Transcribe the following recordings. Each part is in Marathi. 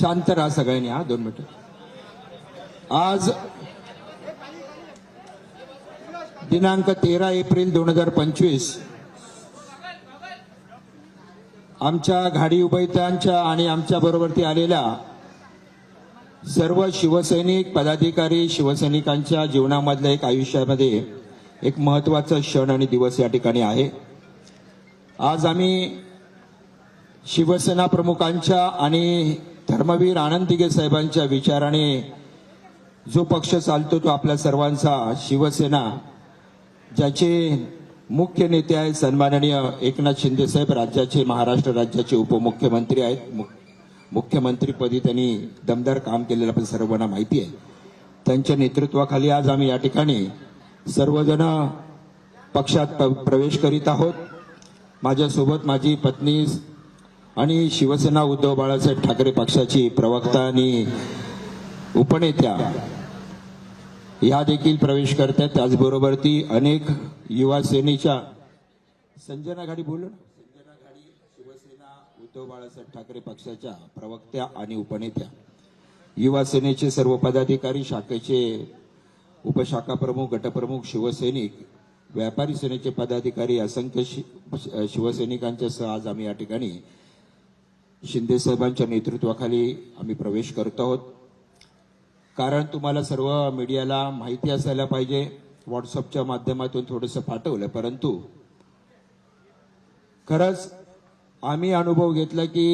शांत राहा सगळ्यांनी हा दोन मिनिट. आज दिनांक तेरा एप्रिल दोन हजार पंचवीस आमच्या घाडी उभयतांच्या आणि आमच्या बरोबरती आलेल्या सर्व शिवसैनिक पदाधिकारी शिवसैनिकांच्या जीवनामधल्या एक आयुष्यामध्ये एक महत्त्वाचा क्षण आणि दिवस या ठिकाणी आहे. आज आम्ही शिवसेना प्रमुखांच्या आणि धर्मवीर आनंद साहेबांच्या विचाराने जो पक्ष चालतो तो आपल्या सर्वांचा शिवसेना ज्याचे मुख्य नेते आहेत सन्माननीय एकनाथ शिंदे साहेब राज्याचे महाराष्ट्र राज्याचे उपमुख्यमंत्री आहेत. मुख्यमंत्रीपदी त्यांनी दमदार काम केलेलं आपण सर्वांना माहिती आहे. त्यांच्या नेतृत्वाखाली आज आम्ही या ठिकाणी सर्वजण पक्षात प्रवेश करीत आहोत. माझ्यासोबत माझी पत्नी आणि शिवसेना उद्धव बाळासाहेब ठाकरे पक्षाची प्रवक्ता आणि उपनेत्या ह्या देखील प्रवेश करतात. त्याचबरोबर ती अनेक युवा सेनेच्या संजना घाडी बोलू. ना संजना घाडी शिवसेना उद्धव बाळासाहेब ठाकरे पक्षाच्या प्रवक्त्या आणि उपनेत्या. युवा सेनेचे सर्व पदाधिकारी शाखेचे उपशाखा प्रमुख गटप्रमुख शिवसैनिक व्यापारी सेनेचे पदाधिकारी असंख्य शि- शिवसैनिकांच्या सह आज आम्ही या ठिकाणी शिंदे साहेबांच्या नेतृत्वाखाली आम्ही प्रवेश करत आहोत. कारण तुम्हाला सर्व मीडियाला माहिती असायला पाहिजे. व्हॉट्सअपच्या माध्यमातून थोडंसं पाठवलं परंतु खरंच आम्ही अनुभव घेतला की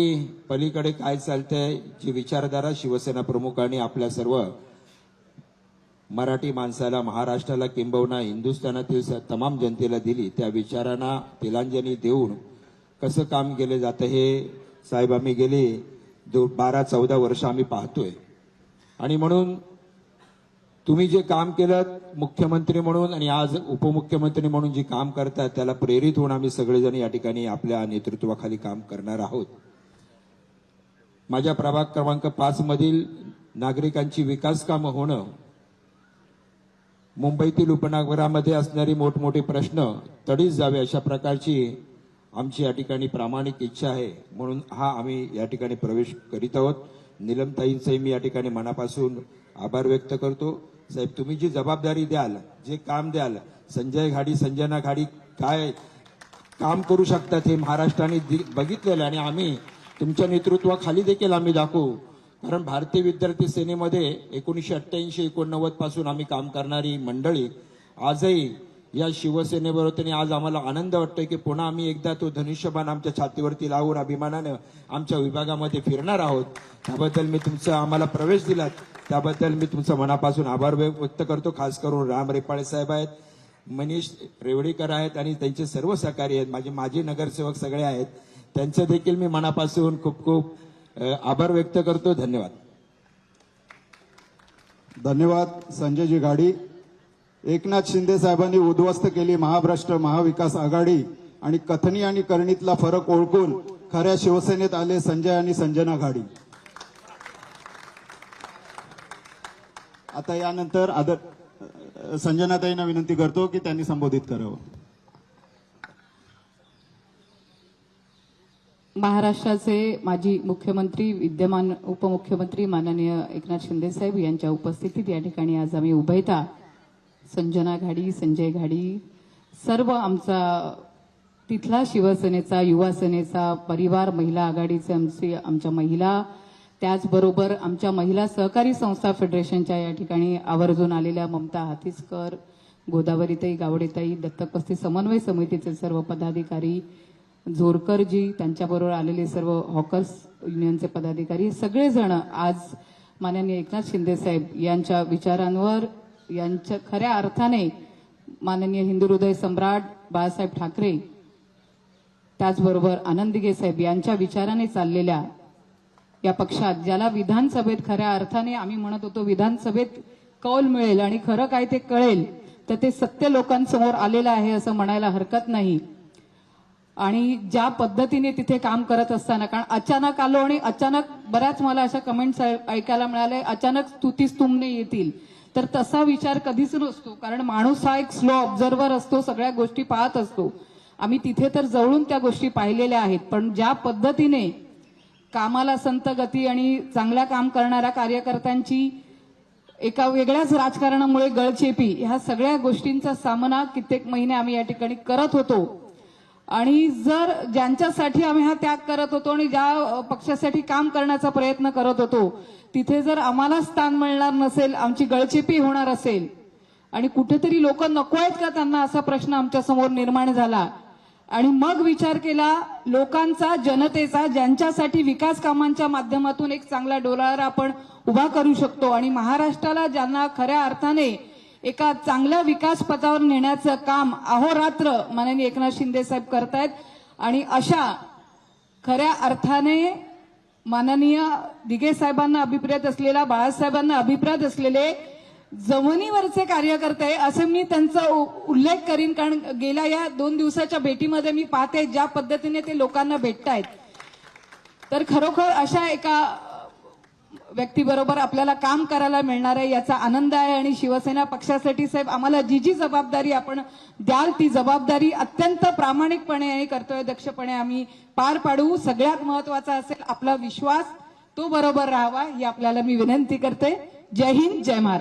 पलीकडे काय चालतंय जी विचारधारा शिवसेना प्रमुखांनी आपल्या सर्व मराठी माणसाला महाराष्ट्राला किंबहुना हिंदुस्थानातील तमाम जनतेला दिली. त्या विचारांना तिलांजली देऊन कसं काम केलं जातं हे साहेब आम्ही गेले दो बारा चौदा वर्ष आम्ही पाहतोय. आणि म्हणून तुम्ही जे काम केलं मुख्यमंत्री म्हणून आणि आज उपमुख्यमंत्री म्हणून जे काम करतात त्याला प्रेरित होऊन आम्ही सगळेजण या ठिकाणी आपल्या नेतृत्वाखाली काम करणार आहोत. माझ्या प्रभाग क्रमांक पाच मधील नागरिकांची विकास कामं होणं मुंबईतील उपनगरामध्ये असणारी मोठमोठे प्रश्न तडीच जावे अशा प्रकारची आमची या ठिकाणी प्रामाणिक इच्छा आहे. म्हणून हा आम्ही या ठिकाणी प्रवेश करीत आहोत. निलमताईंचंही मी या ठिकाणी मनापासून आभार व्यक्त करतो. साहेब तुम्ही जी जबाबदारी द्याल जे काम द्याल संजय घाडी संजना घाडी काय काम करू शकतात हे महाराष्ट्राने दि- बघितलेलं आहे आणि आम्ही तुमच्या नेतृत्वाखाली देखील आम्ही दाखवू. कारण भारतीय विद्यार्थी सेनेमध्ये एकोणीसशे अठ्ठ्याऐंशी एकोणनव्वदपासून आम्ही काम करणारी मंडळी आजही या शिवसेनेबरोबर त्यांनी आज आम्हाला आनंद वाटतोय की पुन्हा आम्ही एकदा तो धनुष्यबाण आमच्या छातीवरती लावून अभिमानानं आमच्या विभागामध्ये फिरणार आहोत. त्याबद्दल मी तुमचा आम्हाला प्रवेश दिलात. त्याबद्दल मी तुमचा मनापासून आभार व्यक्त करतो. खास करून राम रेपाळे साहेब आहेत मनीष रेवडीकर आहेत आणि त्यांचे सर्व सहकारी आहेत. माझे माजी नगरसेवक सगळे आहेत. त्यांचं देखील मी मनापासून खूप खूप आभार व्यक्त करतो. धन्यवाद. धन्यवाद संजयजी गाडी. एकनाथ शिंदे साहेबांनी उद्ध्वस्त केली महाराष्ट्र महाविकास आघाडी आणि कथनी आणि करणीतला फरक ओळखून खऱ्या शिवसेनेत आले संजय आणि संजना घाडी. आता यानंतर आदर संजनाताईंना विनंती करतो की त्यांनी संबोधित करावं. महाराष्ट्राचे माजी मुख्यमंत्री विद्यमान उपमुख्यमंत्री माननीय एकनाथ शिंदे साहेब यांच्या उपस्थितीत या ठिकाणी आज आम्ही उभयता संजना घाडी संजय घाडी सर्व आमचा तिथला शिवसेनेचा युवा सेनेचा परिवार महिला आघाडीचे आमचे आमच्या महिला त्याचबरोबर आमच्या महिला सहकारी संस्था फेडरेशनच्या या ठिकाणी आवर्जून आलेल्या ममता हातीसकर गोदावरीताई गावडेताई दत्तक पस्ती समन्वय समितीचे सर्व पदाधिकारी झोरकरजी त्यांच्याबरोबर आलेले सर्व हॉकर्स युनियनचे पदाधिकारी सगळेजण आज माननीय एकनाथ शिंदे साहेब यांच्या विचारांवर यांच्या खऱ्या अर्थाने माननीय हिंदू हृदय सम्राट बाळासाहेब ठाकरे त्याचबरोबर आनंद साहेब यांच्या विचाराने चाललेल्या या पक्षात ज्याला विधानसभेत खऱ्या अर्थाने आम्ही म्हणत होतो विधानसभेत कौल मिळेल आणि खरं काय ते कळेल तर ते सत्य लोकांसमोर आलेलं आहे असं म्हणायला हरकत नाही. आणि ज्या पद्धतीने तिथे काम करत असताना कारण अचानक आलो आणि अचानक बऱ्याच मला अशा कमेंट्स ऐकायला मिळाले अचानक स्तुतीस तुमने येतील. तर तसा विचार कधीच नसतो. कारण माणूस हा एक स्लो ऑब्झर्वर असतो सगळ्या गोष्टी पाहत असतो. आम्ही तिथे तर जवळून त्या गोष्टी पाहिलेल्या आहेत पण ज्या पद्धतीने कामाला संत गती आणि चांगल्या काम करणाऱ्या कार्यकर्त्यांची एका वेगळ्याच राजकारणामुळे गळचेपी ह्या सगळ्या गोष्टींचा सामना कित्येक महिने आम्ही या ठिकाणी करत होतो. आणि जर ज्यांच्यासाठी आम्ही हा त्याग करत होतो आणि ज्या पक्षासाठी काम करण्याचा प्रयत्न करत होतो तिथे जर आम्हाला स्थान मिळणार नसेल आमची गळचेपी होणार असेल आणि कुठेतरी लोक नको आहेत का त्यांना असा प्रश्न आमच्यासमोर निर्माण झाला? आणि मग विचार केला लोकांचा जनतेचा ज्यांच्यासाठी विकास कामांच्या माध्यमातून एक चांगला डोलारा आपण उभा करू शकतो आणि महाराष्ट्राला ज्यांना खऱ्या अर्थाने एका चांगल्या विकास पथावर नेण्याचं काम अहोरात्र माननीय एकनाथ शिंदे साहेब करतायत. आणि अशा खऱ्या अर्थाने माननीय दिघे साहेबांना अभिप्रेत असलेला बाळासाहेबांना अभिप्रेत असलेले जमिनीवरचे कार्यकर्ते असे मी त्यांचा उ- उल्लेख करीन. कारण गेल्या या दोन दिवसाच्या भेटीमध्ये मी पाहते ज्या पद्धतीने ते लोकांना भेटतायत. तर खरोखर अशा एका व्यक्तीबरोबर आपल्याला काम करायला मिळणार आहे याचा आनंद आहे आणि शिवसेना पक्षासाठी साहेब आम्हाला जी जी जबाबदारी आपण द्याल ती जबाबदारी अत्यंत प्रामाणिकपणे आणि कर्तव्यदक्षपणे आम्ही पार पाडू. सगळ्यात महत्त्वाचा असेल आपला विश्वास तो बरोबर राहावा ही आपल्याला मी विनंती करते. जय हिंद जय महाराज